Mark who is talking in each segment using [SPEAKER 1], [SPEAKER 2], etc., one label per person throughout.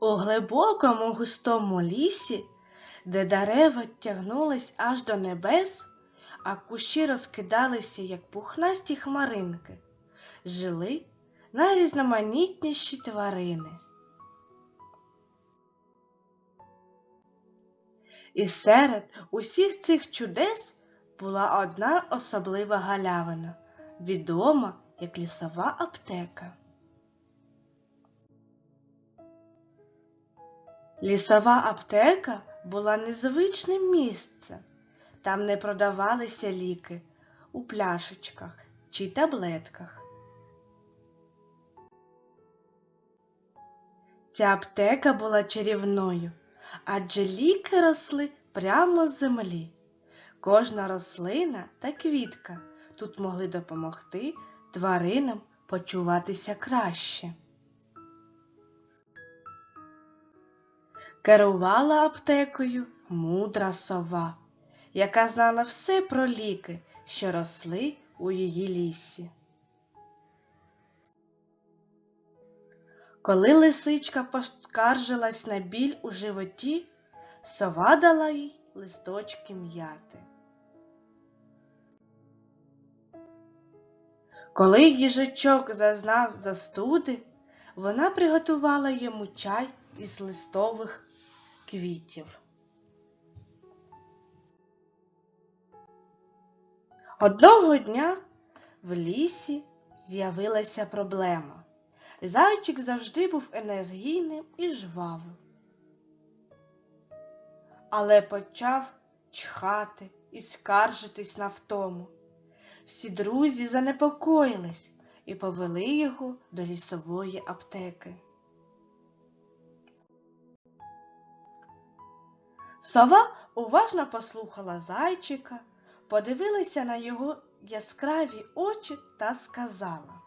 [SPEAKER 1] У глибокому густому лісі, де дерева тягнулись аж до небес, а кущі розкидалися, як пухнасті хмаринки, жили найрізноманітніші тварини. І серед усіх цих чудес була одна особлива галявина, відома як лісова аптека. Лісова аптека була незвичним місцем. Там не продавалися ліки у пляшечках чи таблетках. Ця аптека була чарівною, адже ліки росли прямо з землі. Кожна рослина та квітка тут могли допомогти тваринам почуватися краще. Керувала аптекою мудра сова, яка знала все про ліки, що росли у її лісі. Коли лисичка поскаржилась на біль у животі, сова дала їй листочки м'яти. Коли їжачок зазнав застуди, вона приготувала йому чай із листових квітів. Одного дня в лісі з'явилася проблема. Зайчик завжди був енергійним і жвавим. Але почав чхати і скаржитись на втому. Всі друзі занепокоїлись і повели його до лісової аптеки. Сова уважно послухала зайчика, подивилася на його яскраві очі та сказала.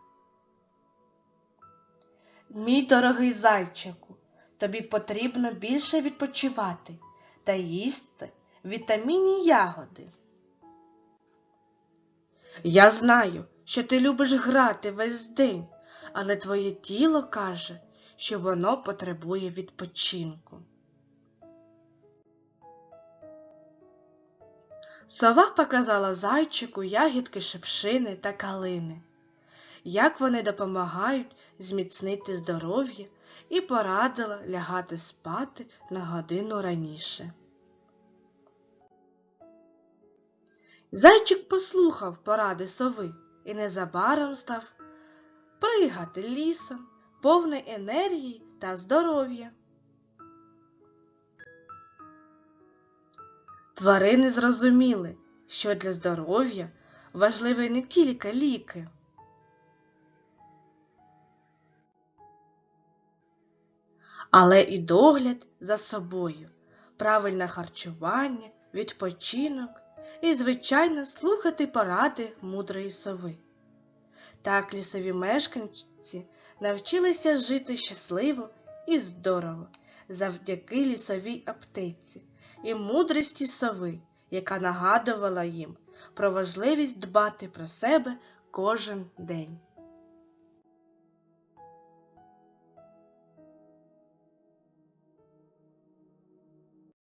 [SPEAKER 1] Мій дорогий зайчику, тобі потрібно більше відпочивати та їсти вітамінні ягоди. Я знаю, що ти любиш грати весь день, але твоє тіло каже, що воно потребує відпочинку. Сова показала зайчику ягідки шипшини та калини, як вони допомагають зміцнити здоров'я і порадила лягати спати на годину раніше. Зайчик послухав поради сови і незабаром став пригати лісом, повний енергії та здоров'я. Тварини зрозуміли, що для здоров'я важливі не тільки ліки. Але і догляд за собою, правильне харчування, відпочинок і, звичайно, слухати поради мудрої сови. Так лісові мешканці навчилися жити щасливо і здорово завдяки лісовій аптеці і мудрості сови, яка нагадувала їм про важливість дбати про себе кожен день.